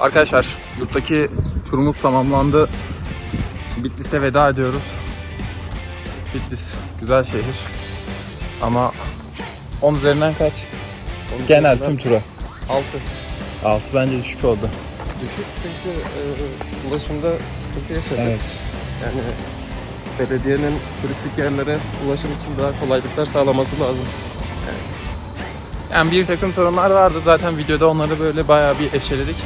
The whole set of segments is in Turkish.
Arkadaşlar yurttaki turumuz tamamlandı. Bitlis'e veda ediyoruz. Bitlis güzel şehir. Ama 10 üzerinden kaç? Genel tüm tura. 6. 6 bence düşük oldu. Düşük çünkü e, ulaşımda sıkıntı yaşadık. Evet. Yani belediyenin turistik yerlere ulaşım için daha kolaylıklar sağlaması lazım. Yani bir takım sorunlar vardı. Zaten videoda onları böyle bayağı bir eşeledik.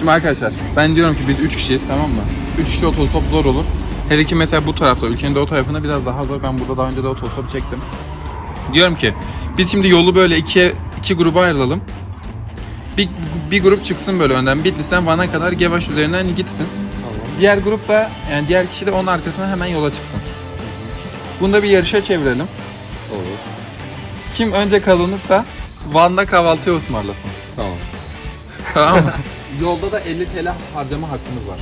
Şimdi arkadaşlar ben diyorum ki biz 3 kişiyiz tamam mı? 3 kişi otostop zor olur. Hele ki mesela bu tarafta, ülkenin doğu tarafında biraz daha zor. Ben burada daha önce de otostop çektim. Diyorum ki biz şimdi yolu böyle ikiye, iki gruba ayrılalım. Bir, bir grup çıksın böyle önden. Bitlis'ten Van'a kadar Gevaş üzerinden gitsin. Tamam. Diğer grup da yani diğer kişi de onun arkasına hemen yola çıksın. Bunu da bir yarışa çevirelim. Olur. Kim önce kazanırsa Van'da kahvaltıya ısmarlasın. Tamam. Tamam mı? Yolda da 50 TL harcama hakkımız var.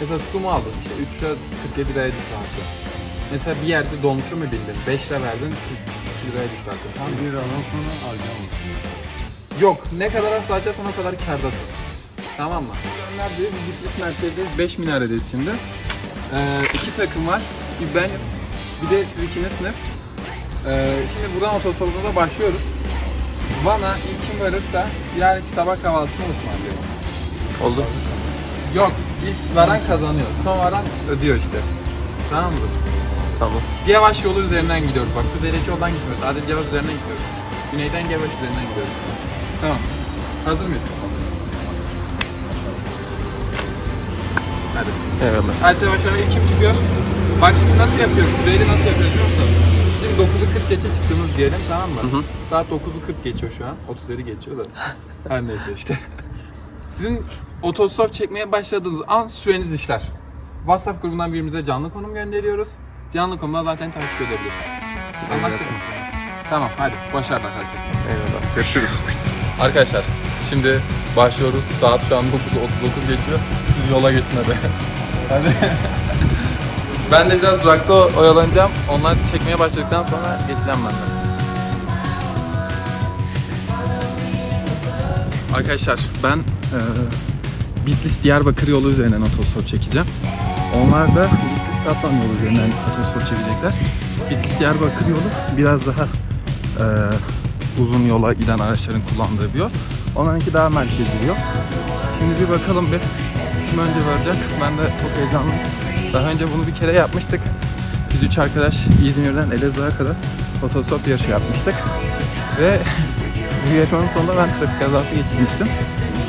Mesela su mu aldın? İşte 3 lira 47 liraya düştü harcı. Mesela bir yerde dolmuşa mı bindin? 5 lira verdin 42 liraya düştü harcı. Tamam? Bir liradan sonra harcamasın. Yok ne kadar az harcarsan o kadar kârdasın. Tamam mı? Neredeyiz? Bitlis merkezdeyiz. 5 minaredeyiz şimdi. Ee, iki takım var. Bir ben bir de siz ikinizsiniz. Ee, şimdi buradan otostopumuza başlıyoruz. Van'a ilk kim varırsa yarınki sabah kahvaltısını ısmarlıyor. Oldu. Yok, ilk varan kazanıyor. Son varan ödüyor işte. Tamam mıdır? Tamam. Gevaş yolu üzerinden gidiyoruz. Bak kuzeydeki yoldan gitmiyoruz. Sadece Cevaş üzerinden gidiyoruz. Güneyden Gevaş üzerinden gidiyoruz. Tamam. Hazır mıyız? Hadi. Eyvallah. Hadi yavaş yavaş kim çıkıyor? Bak şimdi nasıl yapıyoruz? Kuzeyli nasıl yapıyoruz biliyor musun? Şimdi 9'u 40 geçe çıktığımız diyelim tamam mı? Hı hı. Saat 9'u 40 geçiyor şu an. 37 geçiyor da. Her neyse işte. Sizin otostop çekmeye başladığınız an süreniz işler. WhatsApp grubundan birimize canlı konum gönderiyoruz. Canlı konumdan zaten takip edebilirsin. Anlaştık mı? Tamam hadi başarılar herkese. Eyvallah. Görüşürüz. Arkadaşlar şimdi başlıyoruz. Saat şu an 9.39 geçiyor. Siz yola geçin hadi. hadi. ben de biraz durakta oyalanacağım. Onlar çekmeye başladıktan sonra geçeceğim ben de. Arkadaşlar ben eee Bitlis Diyarbakır yolu üzerinden otostop çekeceğim. Onlar da Bitlis Tatvan yolu üzerinden otostop çekecekler. Bitlis Diyarbakır yolu biraz daha eee, uzun yola giden araçların kullandığı bir yol. Onlarınki daha merkezi yol. Şimdi bir bakalım bir kim önce varacak. Ben de çok heyecanlıyım. Daha önce bunu bir kere yapmıştık. Biz üç arkadaş İzmir'den Elazığ'a kadar otostop yarışı yapmıştık. Ve bu yarışmanın sonunda ben trafik kazası geçirmiştim.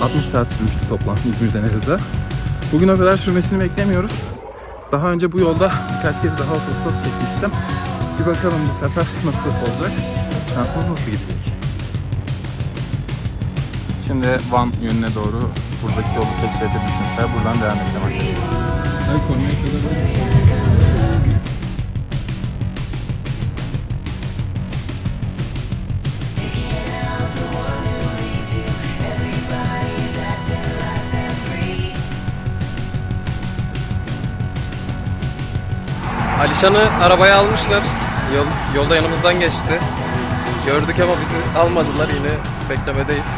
60 saat sürmüştü toplam İzmir'den Elazığ'a. Bugün o kadar sürmesini beklemiyoruz. Daha önce bu yolda birkaç kez daha otostop çekmiştim. Bir bakalım bu sefer nasıl olacak? Şansımız nasıl gidecek? Şimdi Van yönüne doğru buradaki yolu keşfedebilmişler. Buradan devam edeceğim arkadaşlar. Ben konuya Alişan'ı arabaya almışlar. Yol, yolda yanımızdan geçti. Gördük ama bizi almadılar yine beklemedeyiz.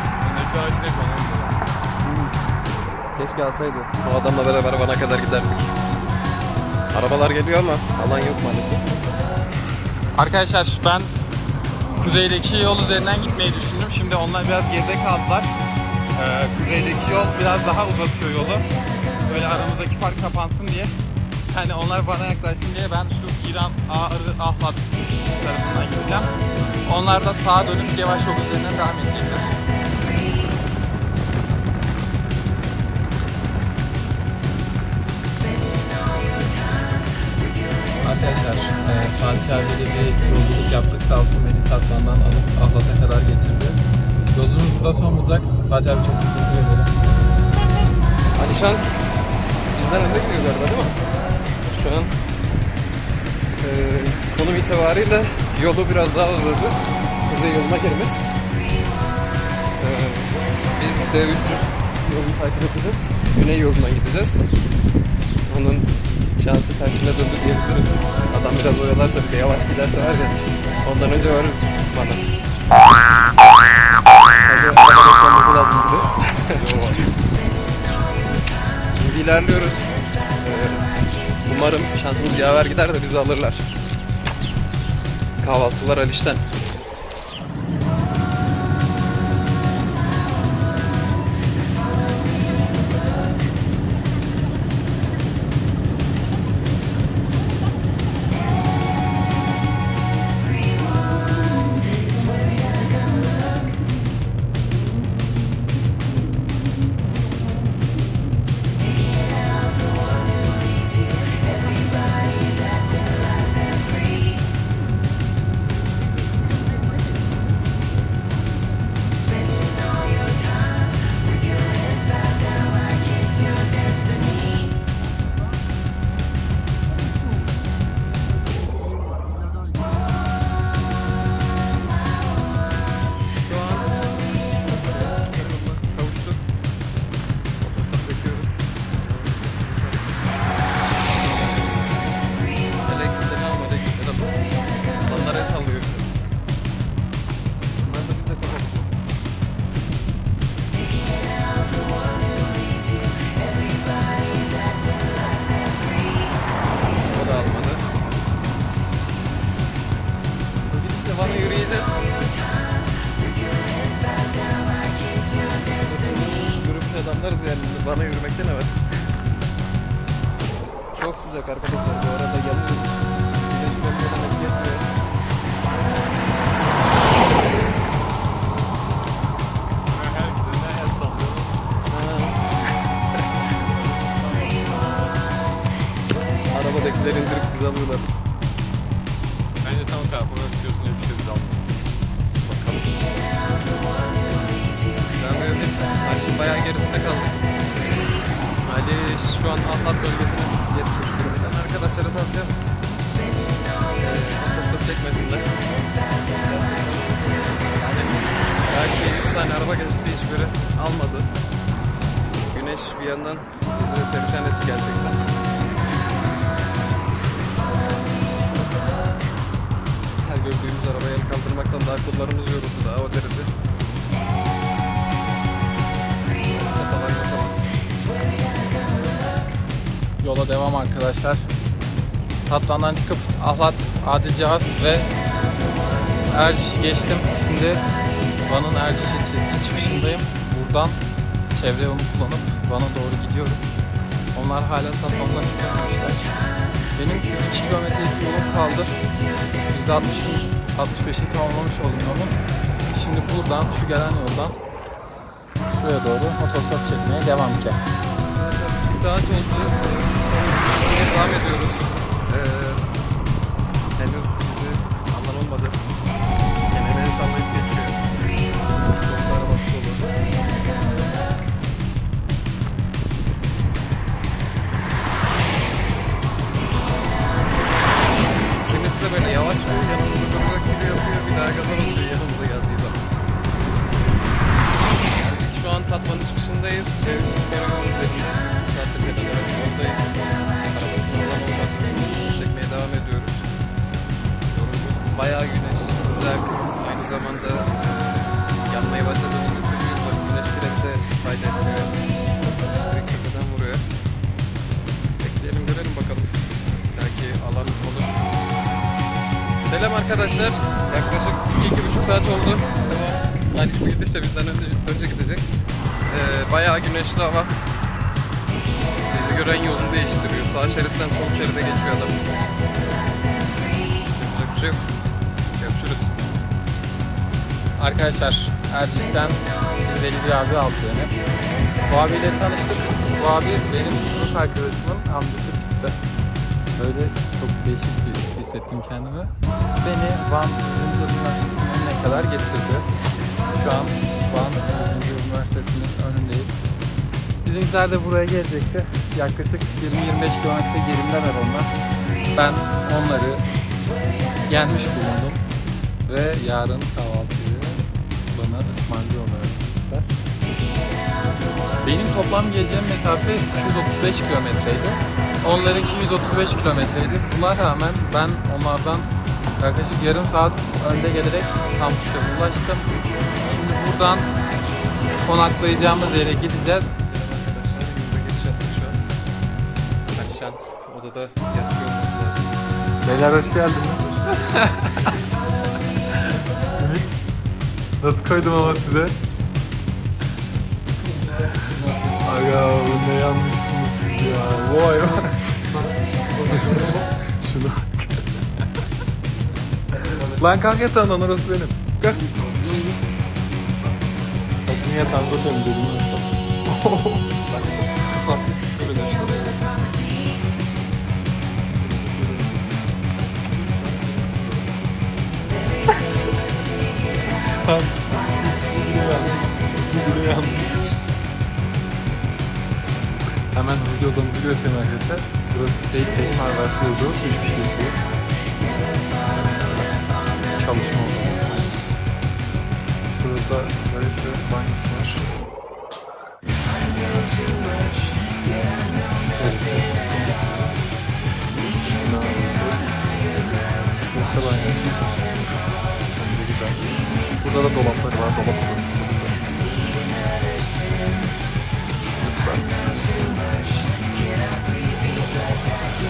Keşke alsaydı. O adamla beraber bana kadar giderdik. Arabalar geliyor ama alan yok maalesef. Arkadaşlar ben kuzeydeki yol üzerinden gitmeyi düşündüm. Şimdi onlar biraz geride kaldılar. Ee, kuzeydeki yol biraz daha uzatıyor yolu. Böyle aramızdaki fark kapansın diye. Yani onlar bana yaklaşsın diye ben şu İran Ağrı Ahlat tarafından gideceğim. Onlar da sağa dönüp yavaş yol üzerinden devam edecekler. Arkadaşlar e, Fatih abiyle bir yolculuk yaptık. Sağ olsun beni Tatvan'dan alıp Ahlat'a kadar getirdi. Yolculuğumuz burada son bulacak. Fatih abi çok teşekkür ederim. Alişan bizden gidiyor galiba değil mi? Şu an e, konum itibariyle yolu biraz daha uzadı. Kuzey yoluna girmez. E, biz D300 yolunu takip edeceğiz. Güney yolundan gideceğiz. Onun şansı tersine döndü diyebiliriz. Adam biraz oyalarsa bir de yavaş giderse var ya ondan önce varırız bana. Hadi araba lazım bir de. ilerliyoruz. Umarım şansımız yaver gider de bizi alırlar. Kahvaltılar Aliş'ten. Halis şu an Ahlat bölgesine yetişmiş durumda. Ben arkadaşlara tavsiyem ee, otostop çekmesinler. Yani belki 100 tane araba geçti hiçbiri almadı. Güneş bir yandan bizi perişan etti gerçekten. Her gördüğümüz arabaya el kaldırmaktan daha kollarımız yoruldu daha o derece. Yola devam arkadaşlar. Tatvan'dan çıkıp Ahlat, Adilcihaz ve Erciş'i geçtim. Şimdi Van'ın Erciş ilçesinin çıkışındayım. Buradan çevre yolunu kullanıp Van'a doğru gidiyorum. Onlar hala Tatvan'dan çıkamamışlar. Benim 2 kilometrelik yolum kaldı. %60'ın 65'i tamamlamış oldum yolun. Şimdi buradan şu gelen yoldan şuraya doğru otostop çekmeye devam ki. Bir saat oldu. Devam ediyoruz. Ee, henüz bizi alan olmadı. Gene el sallayıp geçiyor. Çok da arabası dolu. Aynı zamanda yanmaya başladığımızı hissediyoruz. Bak Güneş kremi de fayda etmiyor. Direkt tepeden vuruyor. Bekleyelim görelim bakalım. Belki alan olur. Selam arkadaşlar. Yaklaşık 2-2,5 saat oldu. Tamam. Halis bu gidişle bizden önce, önce gidecek. Ee, bayağı güneşli hava. Bizi gören yolunu değiştiriyor. Sağ şeritten sol şeride geçiyor adam. Yapacak bir şey yok. Görüşürüz. Arkadaşlar Erciş'ten Rizeli bir abi aldı beni. Bu abiyle tanıştık. Bu abi benim sınıf arkadaşımın amcası çıktı. Böyle çok değişik bir hissettim kendimi. Beni Van 100. Üniversitesi'nin önüne kadar getirdi. Şu an Van 100. Üniversitesi'nin önündeyiz. Bizimkiler de buraya gelecekti. Yaklaşık 20-25 kilometre gerideler onlar. Ben onları gelmiş bulundum. Ve yarın kahvaltıyı bana ısmarlıyorlar. Benim toplam geleceğim mesafe 235 kilometreydi. Onlarınki 135 kilometreydi. Buna rağmen ben onlardan yaklaşık yarım saat önde gelerek kampüse ulaştım. Şimdi buradan konaklayacağımız yere gideceğiz. Selam arkadaşlar. Yolda geçiş yaptık şu an. Alişan odada yatıyor olması lazım. Beyler hoş geldiniz. Nasıl koydum ama size? Aga ne yanmışsınız siz ya. Vay. Şuna bak. Lan kalk yatağından orası benim. Kalk. Sizin yatağınıza temizledim. Hemen hızlıca odamızı göstereyim arkadaşlar. Burası Seyit Bey'in Marvası yazıyoruz. Üç kişi yapıyor. Çalışma odası. Burada böylece banyosu var. Burada da dolapları var. Dolap odası burası.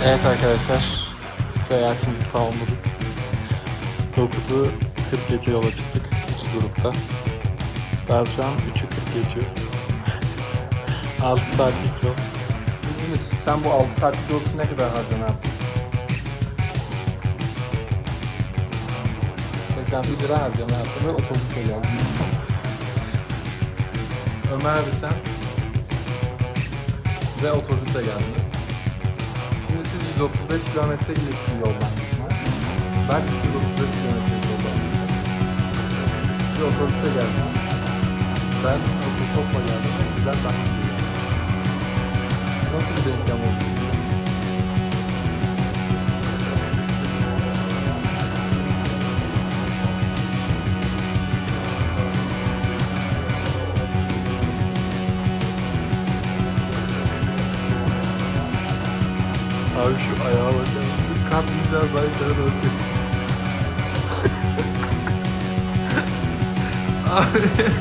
Evet arkadaşlar, seyahatimizi tamamladık. 9'u 40 geçe yola çıktık iki grupta. Saat şu an 3'ü 40 geçiyor. 6 saatlik yol. Ümit, sen bu 6 saatlik yol için ne kadar harcama yaptın? 81 lira harcama yaptım ve otobüsle geldim. Ömer abi sen ve otobüse geldiniz. Şimdi siz 135 kilometre bir yoldan. Ben 235 kilometre yoldan gittim. Bir otobüse geldim. Ben otostopla geldim ve sizden daha. Nasıl bir denklem oldu? Abi şu ayağa biraz daha yukarı doğru çeksin. Abi.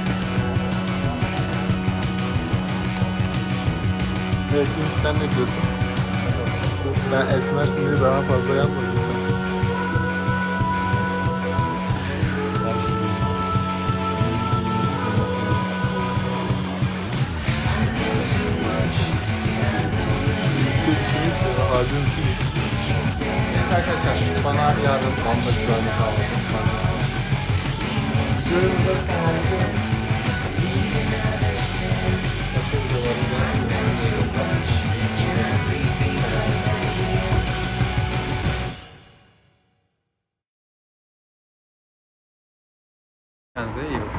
Evet Ümit sen ne diyorsun? Sen esmersin diye daha fazla yanmadın sen. Albüm için Neyse arkadaşlar bana yarın Van'da güvenlik sağlayacak. Kendinize iyi bakın.